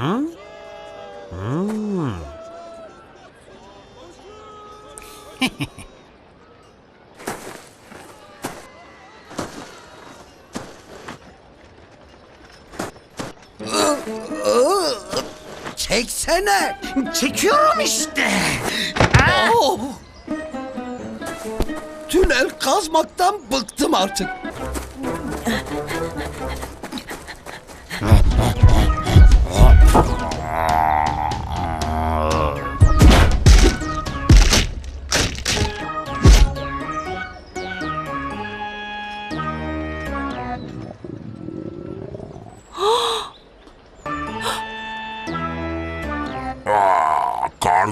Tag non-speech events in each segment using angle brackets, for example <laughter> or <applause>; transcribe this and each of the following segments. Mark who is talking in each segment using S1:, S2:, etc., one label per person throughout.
S1: Hı? Hmm. <laughs> Çeksene.
S2: Çekiyorum işte.
S1: Oh! Tünel kazmaktan bıktım artık.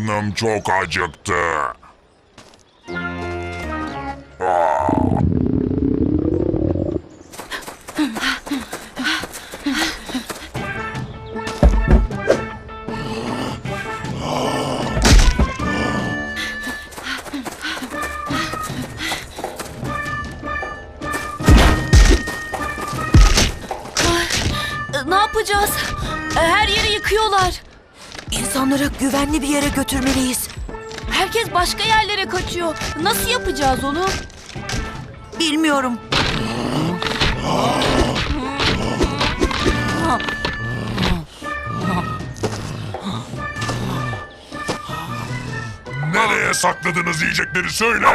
S3: Karnım çok acıktı.
S4: E, Ne yapacağız? Her yeri yıkıyorlar. İnsanları güvenli bir yere götürmeliyiz. Herkes başka yerlere kaçıyor. Nasıl yapacağız onu? Bilmiyorum.
S3: Nereye sakladınız yiyecekleri söyle.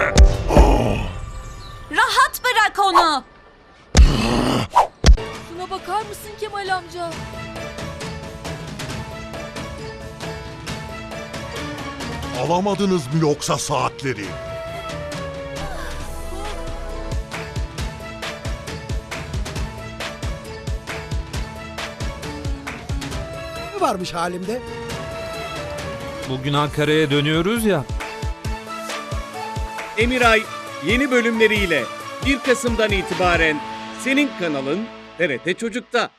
S4: Rahat bırak onu. Şuna bakar mısın Kemal amca?
S5: Alamadınız mı yoksa saatleri?
S1: Ne varmış halimde?
S6: Bugün Ankara'ya dönüyoruz ya.
S7: Emiray yeni bölümleriyle 1 Kasım'dan itibaren senin kanalın TRT Çocuk'ta.